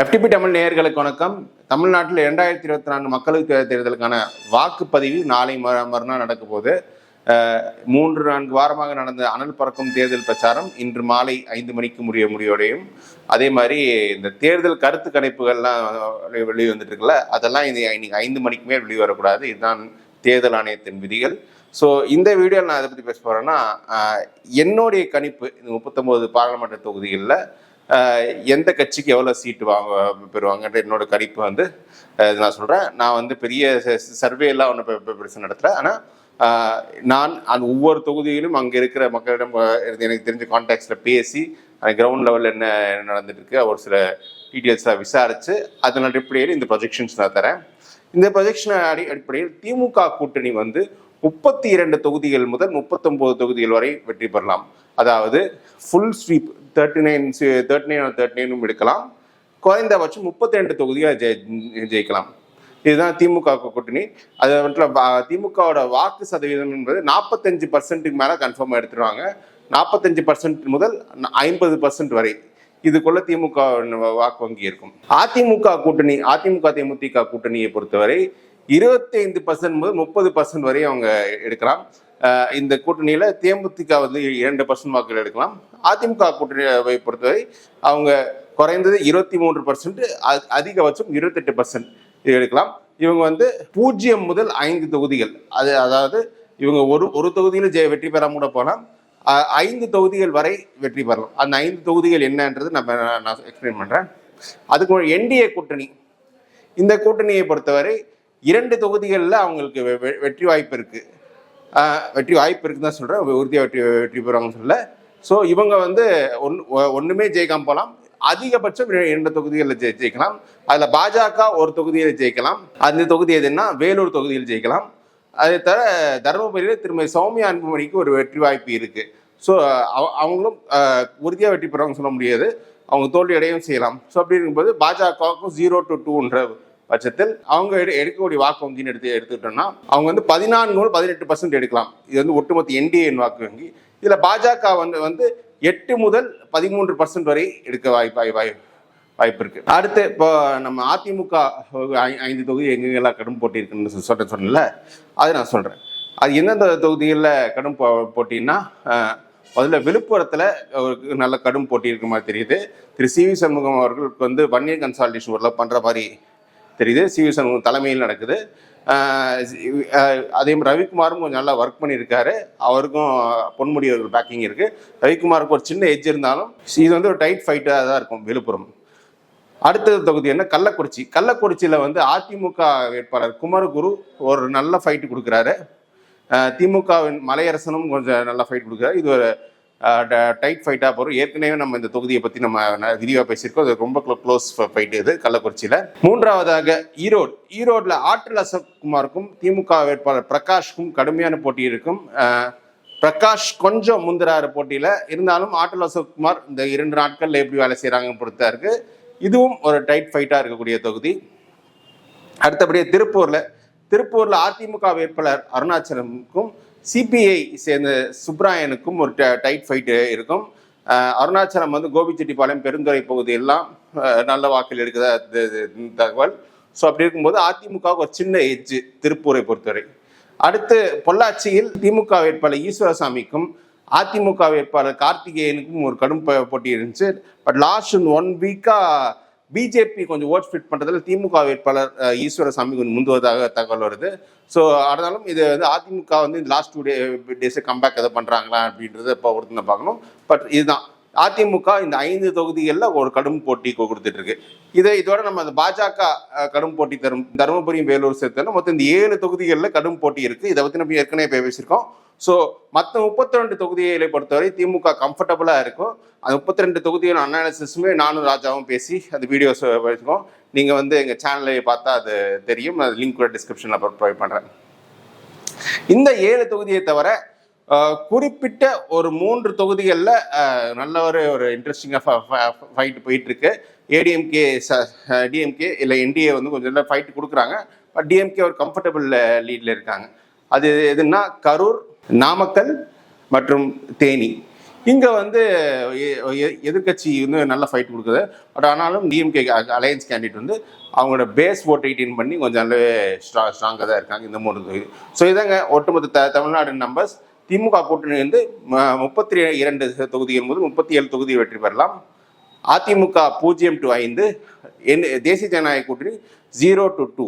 FTP Tamil நேயர்களுக்கு வணக்கம். தமிழ்நாட்டில் இரண்டாயிரத்தி இருபத்தி நான்கு மக்களவைத் தேர்தலுக்கான வாக்குப்பதிவு நாளை ம- மறுநாள் நடக்க போது மூன்று நான்கு வாரமாக நடந்த அனல் பறக்கும் தேர்தல் பிரச்சாரம் இன்று மாலை ஐந்து மணிக்கு முடிய முடிவடையும். அதே மாதிரி இந்த தேர்தல் கருத்து கணிப்புகள்லாம் வெளி- வெளியே வந்துட்டு இருக்குல்ல அதெல்லாம் இது இன்னைக்கு ஐந்து மணிக்கு மேல் வெளிவரக்கூடாது இதுதான் தேர்தல் ஆணையத்தின் விதிகள். ஸோ இந்த வீடியோவில் நான் அதை பற்றி பேச போகிறேன்னா என்னுடைய கணிப்பு இந்த முப்பத்தொம்போது பாராளுமன்ற தொகுதிகளில் எந்த கட்சிக்கு எவ்வளோ சீட்டு வாங்க பெறுவாங்கன்ற என்னோட கணிப்பு வந்து நான் சொல்கிறேன் நான் வந்து பெரிய சர்வே எல்லாம் ஒன்றும் பெருசு நடத்துகிறேன் ஆனால் நான் அந்த ஒவ்வொரு தொகுதியிலும் அங்கே இருக்கிற மக்களிடம் எனக்கு தெரிஞ்ச கான்டாக்ட்ஸில் பேசி கிரவுண்ட் லெவலில் என்ன நடந்துட்டு இருக்கு ஒரு சில டீட்டெயில்ஸாக விசாரித்து அதன் அடிப்படையில் இந்த ப்ரொஜெக்ஷன்ஸ் நான் தரேன். இந்த ப்ரொஜெக்ஷன் அடி அடிப்படையில் திமுக கூட்டணி வந்து முப்பத்தி இரண்டு தொகுதிகள் முதல் முப்பத்தொம்போது தொகுதிகள் வரை வெற்றி பெறலாம். அதாவது full sweep thirty nine thirty nine thirty நைனும் எடுக்கலாம். குறைந்தபட்சம் முப்பத்தி ரெண்டு தொகுதியாக ஜெய ஜெயிக்கலாம். இதுதான் திமுக கூட்டணி. அது மட்டும் திமுகவோட வாக்கு சதவீதம் என்பது நாற்பத்தஞ்சு பர்சன்ட்டுக்கு மேலே கன்ஃபார்மாக எடுத்துருவாங்க. நாற்பத்தஞ்சு பர்சன்ட் முதல் ஐம்பது பர்சன்ட் வரை இதுக்குள்ள திமுக வாக்கு வங்கி இருக்கும். அதிமுக கூட்டணி அதிமுக தேமுதிக கூட்டணியை பொறுத்தவரை இருபத்தைந்து பர்சன்ட் முதல் முப்பது பர்சன்ட் வரை அவங்க எடுக்கலாம். இந்த கூட்டணியில் தேமுதிக வந்து இரண்டு பர்சன்ட் வாக்குகள் எடுக்கலாம். அதிமுக கூட்டணியை பொறுத்தவரை அவங்க குறைந்தது இருபத்தி மூன்று பர்சன்ட் அதிகபட்சம் இருபத்தெட்டு பர்சன்ட் இது எடுக்கலாம். இவங்க வந்து பூஜ்ஜியம் முதல் ஐந்து தொகுதிகள். அது அதாவது இவங்க ஒரு ஒரு தொகுதியில் ஜெய வெற்றி பெறாம கூட போனால் ஐந்து தொகுதிகள் வரை வெற்றி பெறலாம். அந்த ஐந்து தொகுதிகள் என்னன்றது நம்ம நான் எக்ஸ்பிளைன் பண்ணுறேன் அதுக்கு என்டிஏ கூட்டணி. இந்த கூட்டணியை பொறுத்தவரை இரண்டு தொகுதிகளில் அவங்களுக்கு வெ- வெ- வெற்றி வாய்ப்பு இருக்குது வெற்றி வாய்ப்பு இருக்குன்னு தான் சொல்கிறேன் உறுதியாக வெற்றி வெற்றி பெறுவாங்கன்னு சொல்லல. ஸோ இவங்க வந்து ஒன் ஒன்றுமே ஜெயிக்காமல் போகலாம் அதிகபட்சம் இரண்டு தொகுதிகளில் ஜெயி ஜெயிக்கலாம். அதில் பாஜக ஒரு தொகுதியில் ஜெயிக்கலாம். அந்த தொகுதி எதுன்னா வேலூர் தொகுதியில் ஜெயிக்கலாம். அதை தவிர தருமபுரியில் திருமதி சௌமியா அன்புமணிக்கு ஒரு வெற்றி வாய்ப்பு இருக்குது ஸோ அவங்களும் உறுதியாக வெற்றி பெறுவாங்க சொல்ல முடியாது. அவங்க தோல்வி அடையவும் செய்யலாம். ஸோ அப்படி இருக்கும்போது பாஜகவுக்கும் ஜீரோ டு டூன்ற பட்சத்தில் அவங்க எடு எடுக்கக்கூடிய வாக்கு வங்கின்னு எடுத்து எடுத்துக்கிட்டோம்னா அவங்க வந்து பதினான்கு முதல் பதினெட்டு பர்சன்ட் எடுக்கலாம். இது வந்து ஒட்டுமொத்த என்டிஏன் வாக்கு வங்கி. இதில் பாஜக வந்து வந்து எட்டு முதல் பதிமூன்று பர்சன்ட் வரை எடுக்க வாய்ப்பு வாய்- வாய்ப்பு இருக்கு. அடுத்து இப்போ நம்ம அதிமுக ஐ- ஐந்து தொகுதி எங்கெங்கெல்லாம் கடும் போட்டி இருக்குன்னு சொல்ல சொல்றேன் சொன்னல அது நான் சொல்கிறேன் அது எந்தெந்த தொகுதிகளில் கடும் போ போட்டின்னா அதில் விழுப்புரத்தில் நல்ல கடும் போட்டி இருக்க மாதிரி தெரியுது. திரு. சி. வி. சண்முகம் அவர்களுக்கு வந்து வன்னியர் கன்சால்டேஷன் ஒர்க்கில் பண்ணுற மாதிரி தெரியுது. சிவிசன் தலைமையில் நடக்குது. அதே மாதிரி ரவிக்குமாரும் கொஞ்சம் நல்லா ஒர்க் பண்ணியிருக்காரு. அவருக்கும் பொன்முடி ஒரு பேக்கிங் இருக்குது ரவிக்குமாருக்கு ஒரு சின்ன எட்ஜ் இருந்தாலும் இது வந்து ஒரு டைட் ஃபைட்டாக தான் இருக்கும் விழுப்புரம். அடுத்தது தொகுதி என்ன? கள்ளக்குறிச்சி. கள்ளக்குறிச்சியில் வந்து அதிமுக வேட்பாளர் குமரகுரு ஒரு நல்ல ஃபைட்டு கொடுக்குறாரு. திமுகவின் மலையரசனும் கொஞ்சம் நல்ல ஃபைட் கொடுக்குறாரு. இது ஒரு டைட் ஃபைட்டாக போகிறோம் ஏற்கனவே நம்ம இந்த தொகுதியை பற்றி நம்ம விரிவாக பேசியிருக்கோம். அது ரொம்ப க்ளோஸ் ஃபைட் இது கள்ளக்குறிச்சியில். மூன்றாவதாக ஈரோடு. ஈரோட்டில் ஆற்றல் அசோக்குமாருக்கும் திமுக வேட்பாளர் பிரகாஷ்க்கும் கடுமையான போட்டி இருக்கும். பிரகாஷ் கொஞ்சம் முந்துறாரு போட்டியில். இருந்தாலும் ஆற்றல் அசோக்குமார் இந்த இரண்டு நாட்களில் எப்படி வேலை செய்கிறாங்கன்னு பொறுத்தா இருக்குது இதுவும் ஒரு டைட் ஃபைட்டாக இருக்கக்கூடிய தொகுதி. அடுத்தபடியே திருப்பூரில். திருப்பூரில் அதிமுக வேட்பாளர் அருணாச்சலமுக்கும் சிபிஐ சேர்ந்த சுப்ராயனுக்கும் ஒரு டைட் ஃபைட்டு இருக்கும். அருணாச்சலம் வந்து கோபிச்செட்டிப்பாளையம் பெருந்துறை பகுதியெல்லாம் நல்ல வாக்கில் எடுக்கிறதா தகவல். ஸோ அப்படி இருக்கும்போது அதிமுகவுக்கு ஒரு சின்ன எஜ்ஜு திருப்பூரை பொறுத்தவரை. அடுத்து பொள்ளாச்சியில் திமுக வேட்பாளர் ஈஸ்வரசாமிக்கும் அதிமுக வேட்பாளர் கார்த்திகேயனுக்கும் ஒரு கடும் போட்டி இருந்துச்சு. பட் லாஸ்ட் ஒன் வீக்காக பிஜேபி கொஞ்சம் ஓட் ஃபிட் பண்ணுறதுல திமுக வேட்பாளர் ஈஸ்வரசாமி கொஞ்சம் முந்துவதாக தகவல் வருது. ஸோ ஆனாலும் இது வந்து அதிமுக வந்து இந்த லாஸ்ட் டூ டே டேஸை கம்பேக் எதை பண்ணுறாங்களா அப்படின்றத இப்போ ஒருத்தனை பார்க்கணும். பட் இதுதான். அதிமுக இந்த ஐந்து தொகுதிகளில் ஒரு கடும் போட்டி கொடுத்துட்டு இருக்கு. இதை இதோட நம்ம அந்த பாஜக கடும் போட்டி தரும் தருமபுரியும் வேலூர் சேர்த்தோம்னா மொத்தம் இந்த ஏழு தொகுதிகளில் கடும் போட்டி இருக்கு. இதை பற்றி நம்ம ஏற்கனவே பே- பேசியிருக்கோம். ஸோ மற்ற முப்பத்தி ரெண்டு தொகுதிகளை பொறுத்தவரை திமுக கம்ஃபர்டபுளாக இருக்கும். அந்த முப்பத்தி ரெண்டு தொகுதியோட அனாலிசிஸுமே நானும் ராஜாவும் பேசி அந்த வீடியோஸ் வச்சுக்கோம் நீங்கள் வந்து எங்கள் சேனலை பார்த்தா அது தெரியும். அது லிங்க் கூட டிஸ்கிரிப்ஷனில் ப்ரொவைட் பண்ணுறேன் இந்த ஏழு தொகுதியை தவிர குறிப்பிட்ட ஒரு மூன்று தொகுதிகளில் நல்ல ஒரு ஒரு இன்ட்ரெஸ்டிங்காக ஃபைட் போயிட்டுருக்கு. ஏடிஎம்கே ஏடிஎம்கே டிஎம்கே இல்லை என்டிஏ வந்து கொஞ்சம் நல்லா ஃபைட் கொடுக்குறாங்க. பட் டிஎம்கே ஒரு கம்ஃபர்டபுள் லீடில் இருக்காங்க. அது எதுன்னா கரூர் நாமக்கல் மற்றும் தேனி. இங்கே வந்து எதிர்கட்சி வந்து நல்ல ஃபைட் கொடுக்குது. பட் ஆனாலும் டிஎம்கே அலையன்ஸ் கேண்டிடேட் வந்து அவங்களோட பேஸ் ஓட் எயிட்டின் பண்ணி கொஞ்சம் நல்லாவே ஸ்ட்ரா ஸ்ட்ராங்காக தான் இருக்காங்க இந்த மூணு தொகுதி ஸோ இதாங்க ஒட்டுமொத்த த தமிழ்நாடு நம்பர்ஸ் திமுக கூட்டணி வந்து முப்பத்தி இரண்டு தொகுதிகள் முதல் முப்பத்தி ஏழு தொகுதி வெற்றி பெறலாம். அதிமுக பூஜ்ஜியம் டு ஐந்து. என் தேசிய ஜனநாயக கூட்டணி ஜீரோ டு டூ